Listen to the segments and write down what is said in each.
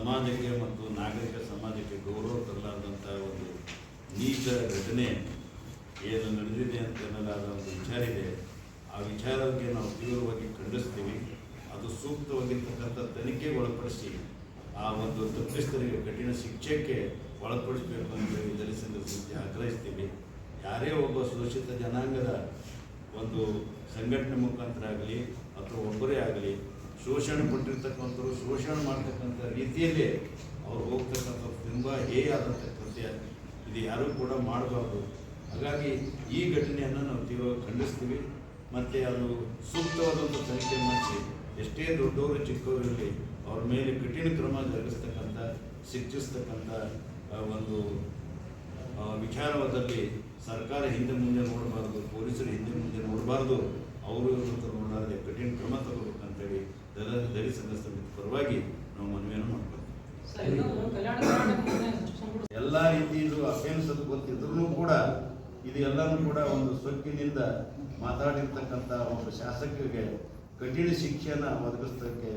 ಸಮಾಜಕ್ಕೆ ಮತ್ತು ನಾಗರಿಕ ಸಮಾಜಕ್ಕೆ ಗೌರವ ತರಲಾರ್ದಂಥ ಒಂದು ನೀಚ ಘಟನೆ ಏನು ನಡೆದಿದೆ ಅಂತ ಎನ್ನಲಾದ ಒಂದು ವಿಚಾರ ಇದೆ. ಆ ವಿಚಾರಕ್ಕೆ ನಾವು ತೀವ್ರವಾಗಿ ಖಂಡಿಸ್ತೀವಿ. ಅದು ಸೂಕ್ತವಾಗಿರ್ತಕ್ಕಂಥ ತನಿಖೆಗೆ ಒಳಪಡಿಸಿ ಆ ಒಂದು ತಪ್ಪಿಸ್ತರಿಗೆ ಕಠಿಣ ಶಿಕ್ಷೆಗೆ ಒಳಪಡಿಸಬೇಕು ಅಂತ ಹೇಳಿ ಸಮಿತಿ ಆಗ್ರಹಿಸ್ತೀವಿ. ಯಾರೇ ಒಬ್ಬ ಶೋಷಿತ ಜನಾಂಗದ ಒಂದು ಸಂಘಟನೆ ಮುಖಾಂತರ ಆಗಲಿ ಅಥವಾ ಒಬ್ಬರೇ ಆಗಲಿ ಶೋಷಣೆ ಪಟ್ಟಿರ್ತಕ್ಕಂಥವ್ರು, ಶೋಷಣೆ ಮಾಡ್ತಕ್ಕಂಥ ರೀತಿಯಲ್ಲೇ ಅವ್ರು ಹೋಗ್ತಕ್ಕಂಥ ತುಂಬ ಹೇಯಾದಂಥ ಕೃತ್ಯ. ಇದು ಯಾರೂ ಕೂಡ ಮಾಡಬಾರ್ದು. ಹಾಗಾಗಿ ಈ ಘಟನೆಯನ್ನು ನಾವು ತೀವ್ರ ಖಂಡಿಸ್ತೀವಿ. ಮತ್ತು ಅದು ಸೂಕ್ತವಾದಂಥ ತನಿಖೆ ಮಾಡಿಸಿ, ಎಷ್ಟೇ ದೊಡ್ಡವರು ಚಿಕ್ಕವರಿರಲಿ ಅವ್ರ ಮೇಲೆ ಕಠಿಣ ಕ್ರಮ ಜರುಗಿಸ್ತಕ್ಕಂಥ, ಶಿಕ್ಷಿಸ್ತಕ್ಕಂಥ ಒಂದು ವಿಚಾರವಾದಲ್ಲಿ ಸರ್ಕಾರ ಹಿಂದೆ ಮುಂದೆ ನೋಡಬಾರ್ದು, ಪೊಲೀಸರು ಹಿಂದೆ ಮುಂದೆ ನೋಡಬಾರ್ದು, ಅವರು ಇವರು ನೋಡಲಾರದೆ ಪರವಾಗಿ ನಾವು ಮನವಿಯನ್ನು ಮಾಡ್ಕೊಳ್ತೀವಿ. ಎಲ್ಲ ರೀತಿಯಲ್ಲೂ ಅಫೆನ್ಸ್ ಅದು ಗೊತ್ತಿದ್ರೂ ಕೂಡ ಇದು ಕೂಡ ಒಂದು ಸೊಕ್ಕಿನಿಂದ ಮಾತಾಡಿರ್ತಕ್ಕಂಥ ಒಬ್ಬ ಶಾಸಕರಿಗೆ ಕಠಿಣ ಶಿಕ್ಷೆಯನ್ನು ಒದಗಿಸೋದಕ್ಕೆ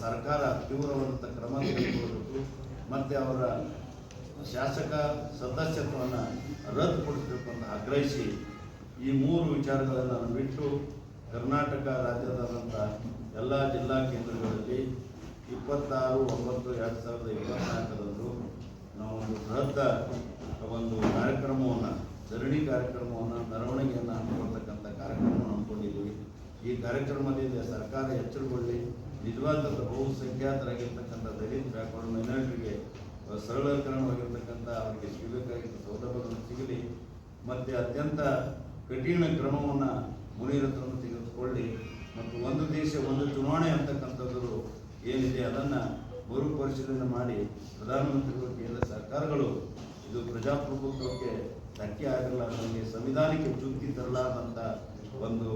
ಸರ್ಕಾರ ತೀವ್ರವಾದಂಥ ಕ್ರಮ ತೆಗೆದುಕೊಳ್ಬೇಕು ಮತ್ತು ಅವರ ಶಾಸಕ ಸದಸ್ಯತ್ವವನ್ನು ರದ್ದುಪಡಿಸಬೇಕು ಅಂತ ಆಗ್ರಹಿಸಿ ಈ ಮೂರು ವಿಚಾರಗಳನ್ನು ಬಿಟ್ಟು ಕರ್ನಾಟಕ ರಾಜ್ಯದಾದಂಥ ಎಲ್ಲ ಜಿಲ್ಲಾ ಕೇಂದ್ರಗಳಲ್ಲಿ ಇಪ್ಪತ್ತಾರು, ಒಂಬತ್ತು, ಎರಡು ಸಾವಿರದ ಇಪ್ಪತ್ನಾಲ್ಕರಂದು ನಾವು ಒಂದು ಬೃಹತ್ ಒಂದು ಕಾರ್ಯಕ್ರಮವನ್ನು, ಧರಣಿ ಕಾರ್ಯಕ್ರಮವನ್ನು, ಮೆರವಣಿಗೆಯನ್ನು ಹಮ್ಮಿಕೊಳ್ತಕ್ಕಂಥ ಕಾರ್ಯಕ್ರಮವನ್ನು ಹಮ್ಮಿಕೊಂಡಿದ್ದೀವಿ. ಈ ಕಾರ್ಯಕ್ರಮದಿಂದ ಸರ್ಕಾರ ಎಚ್ಚರಗೊಳ್ಳಿ, ನಿಜವಾದ ಬಹುಸಂಖ್ಯಾತರಾಗಿರ್ತಕ್ಕಂಥ ದಲಿತ ಬ್ಯಾಕ್ವರ್ಡ್ ಮೈನಾರಿಟಿಗೆ ಸರಳೀಕರಣವಾಗಿರ್ತಕ್ಕಂಥ ಅವರಿಗೆ ಸಿಗಬೇಕಾಗಿದ್ದ ಸೌಲಭ್ಯಗಳನ್ನು ಸಿಗಲಿ, ಮತ್ತು ಅತ್ಯಂತ ಕಠಿಣ ಕ್ರಮವನ್ನು ಮುನಿರತ್ನನ್ನು ತೆಗೆದುಕೊಳ್ಳಿ, ಮತ್ತು ಒಂದು ದೇಶ, ಒಂದು ಚುನಾವಣೆ ಅಂತಕ್ಕಂಥದ್ದು ಏನಿದೆ ಅದನ್ನು ಮರುಪರಿಶೀಲನೆ ಮಾಡಿ ಪ್ರಧಾನಮಂತ್ರಿಗಳು ಕೇಂದ್ರ ಸರ್ಕಾರಗಳು ಇದು ಪ್ರಜಾಪ್ರಭುತ್ವಕ್ಕೆ ಧಕ್ಕೆ ನಮಗೆ ಸಂವಿಧಾನಕ್ಕೆ ಚುಕ್ತಿ ತರಲಾದಂಥ ಒಂದು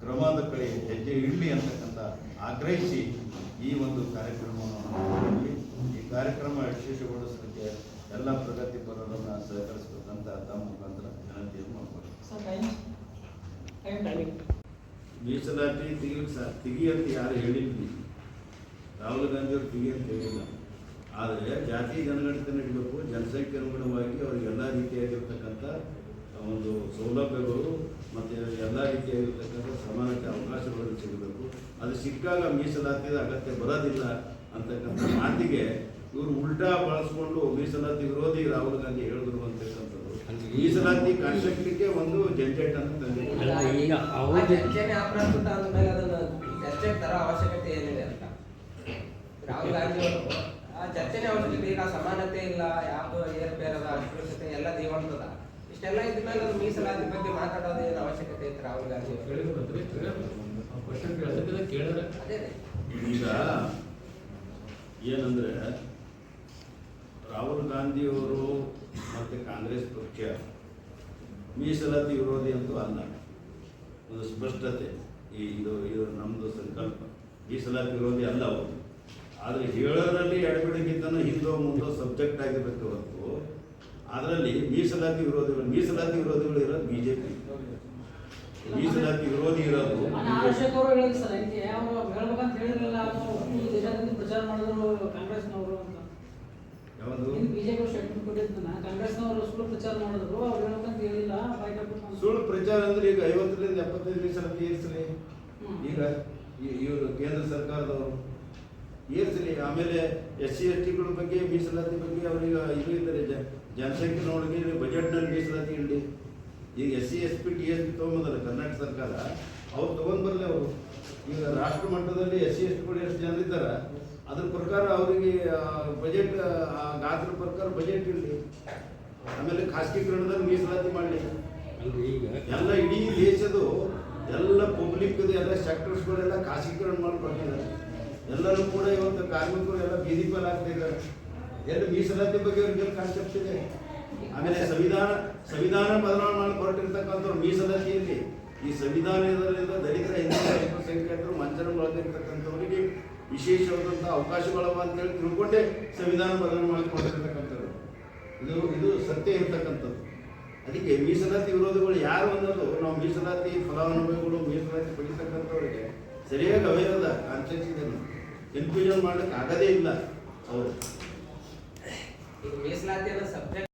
ಕ್ರಮದ ಕಡೆ ಹೆಜ್ಜೆ ಇಡಲಿ ಅಂತಕ್ಕಂಥ ಆಗ್ರಹಿಸಿ ಈ ಒಂದು ಕಾರ್ಯಕ್ರಮವನ್ನು ಈ ಕಾರ್ಯಕ್ರಮ ಯಶಸ್ವಿಗೊಳಿಸಲಿಕ್ಕೆ ಎಲ್ಲ ಪ್ರಗತಿಪರರನ್ನು ಸಹಕರಿಸಬೇಕಂತ ತಮ್ಮ ಮುಖಾಂತರ ವಿನಂತಿಯನ್ನು ಮಾಡ್ಕೊಳ್ತೀನಿ ಸರ್, ಟೈಮ್ ಟೈಮ್ ಟೈಮಿಂಗ್ ಮೀಸಲಾತಿ ತೆಗಿಲಿಕ್ಕೆ ಸರ್ ತೆಗಿ ಅಂತ ಯಾರು ಹೇಳಿದ್ವಿ ರಾಹುಲ್ ಗಾಂಧಿ ಅವರು ತೆಗಿ ಅಂತ ಹೇಳಿಲ್ಲ. ಆದರೆ ಜಾತಿ ಜನಗಣತಿಯನ್ನು ಇಡಬೇಕು ಜನಸಂಖ್ಯೆ ಅನುಗುಣವಾಗಿ ಅವ್ರಿಗೆ ಎಲ್ಲ ರೀತಿಯಾಗಿರ್ತಕ್ಕಂಥ ಒಂದು ಸೌಲಭ್ಯಗಳು ಮತ್ತು ಎಲ್ಲ ರೀತಿಯಾಗಿರ್ತಕ್ಕಂಥ ಸಮಾನತೆ ಅವಕಾಶಗಳನ್ನು ಸಿಗಬೇಕು. ಅದು ಸಿಕ್ಕಾಗ ಮೀಸಲಾತಿದ ಅಗತ್ಯ ಬರೋದಿಲ್ಲ ಅಂತಕ್ಕಂಥ ಮಾತಿಗೆ ಇವರು ಉಲ್ಟಾ ಬಳಸ್ಕೊಂಡು ಮೀಸಲಾತಿ ವಿರೋಧಿ ರಾಹುಲ್ ಗಾಂಧಿ ಹೇಳಿದ್ರು ಅಂತಕ್ಕಂಥದ್ದು. ಮೀಸಲಾತಿ ಕಾನ್ಸೆಪ್ಟ್ಗೆ ಒಂದು ತಂದಿದೆ ಅದನ್ನ ಚರ್ಚೆಗೆ ತರ ಅವಶ್ಯಕತೆ ಏನಿದೆ ಅಂತ ರಾಹುಲ್ ಗಾಂಧಿ ಅವರು ಆ ಚರ್ಚೆನೆ ಅವಶ್ಯಕತೆ ಈಗ ಸಮಾನತೆ ಇಲ್ಲ ಯಾವುದು ಏರ್ಪೇರದ ಅಸ್ಪೃಶ್ಯತೆ ಎಲ್ಲ ಜೀವಂತದ ಇಷ್ಟೆಲ್ಲ ಇದ್ದಮೇಲೆ ಅದು ಮೀಸಲಾತಿ ಬಗ್ಗೆ ಮಾತಾಡೋದು ಏನು ಅವಶ್ಯಕತೆ ಐತೆ ರಾಹುಲ್ ಗಾಂಧಿ ಈಗ ಏನಂದ್ರೆ ರಾಹುಲ್ ಗಾಂಧಿಯವರು ಮತ್ತು ಕಾಂಗ್ರೆಸ್ ಪಕ್ಷ ಮೀಸಲಾತಿ ವಿರೋಧಿ ಅಂತೂ ಅಲ್ಲ. ಒಂದು ಸ್ಪಷ್ಟತೆ ಈ ಇದು ಇದು ನಮ್ಮದು ಸಂಕಲ್ಪ. ಮೀಸಲಾತಿ ವಿರೋಧಿ ಅಲ್ಲ ಅವರು. ಆದರೆ ಹೇಳೋದ್ರಲ್ಲಿ ಎಡಬಿಡಗಿದ್ದನ್ನು ಹಿಂದೋ ಮುಂದೋ ಸಬ್ಜೆಕ್ಟ್ ಆಗಿರಬೇಕು ಹೊರತು ಅದರಲ್ಲಿ ಮೀಸಲಾತಿ ವಿರೋಧಿಗಳು ಮೀಸಲಾತಿ ವಿರೋಧಿಗಳು ಇರೋದು ಬಿ ಜೆ ಪಿ ಮೀಸಲಾತಿ ವಿರೋಧಿ ಇರೋದು ಸುಳ್ಳು ಪ್ರಚಾರ ಅಂದ್ರೆ ಈಗ ಐವತ್ತರಿಂದ ಎಪ್ಪತ್ತೈದು ಮೀಸಲಾತಿ ಏರಿಸಲಿ. ಈಗ ಇವರು ಕೇಂದ್ರ ಸರ್ಕಾರದವರು. ಏರಿಸಲಿ ಆಮೇಲೆ ಎಸ್ ಸಿ ಎಸ್ ಟಿಗಳ ಬಗ್ಗೆ ಮೀಸಲಾತಿ ಬಗ್ಗೆ ಅವರಿಗೆ ಇದು ಇದ್ದಾರೆ. ಜ ಜನಸಂಖ್ಯೆ ನೋಡಿ ಬಜೆಟ್ನಲ್ಲಿ ಮೀಸಲಾತಿ ಇರಲಿ ಈಗ S C S P T S P ತೊಗೊಂಬಂದಲ್ಲ Karnataka ಸರ್ಕಾರ. ಅವ್ರು ತೊಗೊಂಡು ಬರಲಿ ಅವರು. ಈಗ ರಾಷ್ಟ್ರ ಮಟ್ಟದಲ್ಲಿ ಎಸ್ ಸಿ ಎಸ್ ಟಿಗಳು ಎಷ್ಟು ಜನ ಇದ್ದಾರೆ ಅದ್ರ ಪ್ರಕಾರ ಅವರಿಗೆ ಬಜೆಟ್ ಗಾತ್ರ ಪ್ರಕಾರ ಬಜೆಟ್ ಇರಲಿ ಆಮೇಲೆ ಖಾಸಗೀಕರಣದಲ್ಲಿ ಮೀಸಲಾತಿ ಮಾಡಲಿ. ಅಲ್ರಿ ಈಗ? ಎಲ್ಲ ಇಡೀ ದೇಶದ್ದು ಎಲ್ಲ ಪಬ್ಲಿಕ್ ಎಲ್ಲ ಸೆಕ್ಟರ್ಸ್ಗಳೆಲ್ಲ ಖಾಸಗೀಕರಣ ಮಾಡ್ಕೊಂಡಿದ್ದಾರೆ ಎಲ್ಲರೂ ಕೂಡ ಇವತ್ತು ಕಾರ್ಮಿಕರು ಎಲ್ಲ ಬೀದಿ ಆಗ್ತಿದ್ದಾರೆ. ಎಲ್ಲಿ ಮೀಸಲಾತಿ ಬಗ್ಗೆ ಅವ್ರಿಗೆ ಕಾನ್ಸೆಪ್ಟ್ ಇದೆ? ಆಮೇಲೆ ಸಂವಿಧಾನ ಸಂವಿಧಾನ ಬದಲಾವಣೆ ಮಾಡಿ ಹೊರಟಿರ್ತಕ್ಕಂಥವ್ರು ಮೀಸಲಾತಿಯಲ್ಲಿ ಈ ಸಂವಿಧಾನದಲ್ಲಿಂದ ದಲಿತರ ಹಿಂದುಳಿದ ಅಲ್ಪಸಂಖ್ಯಾತರು ಮಂಚನಗೊಳಗಿರ್ತಕ್ಕಂಥವರಿಗೆ ವಿಶೇಷವಾದಂಥ ಅವಕಾಶಗಳವ ಅಂತೇಳಿ ತಿಳ್ಕೊಂಡೇ ಸಂವಿಧಾನ ಬದಲಾವಣೆ ಮಾಡಿಕೊಂಡಿರ್ತಕ್ಕಂಥವ್ರು ಇದು ಇದು ಸತ್ಯ ಇರ್ತಕ್ಕಂಥದ್ದು. ಅದಕ್ಕೆ ಮೀಸಲಾತಿ ವಿರೋಧಿಗಳು ಯಾರು ಅನ್ನೋದು ನಾವು ಮೀಸಲಾತಿ ಫಲಾನುಭವಿಗಳು ಮೀಸಲಾತಿ ಪಡಿತಕ್ಕಂಥವ್ರಿಗೆ ಸರಿಯಾಗಿ ಅವೇರದ ಕಾನ್ಸೆನ್ಸ್ ಇದೆ ಕನ್ಫ್ಯೂಷನ್ ಮಾಡ್ಲಿಕ್ಕೆ ಆಗದೇ ಇಲ್ಲ ಹೌದು ಈಗ ಮೀಸಲಾತಿ ಸಬ್ಜೆಕ್ಟ್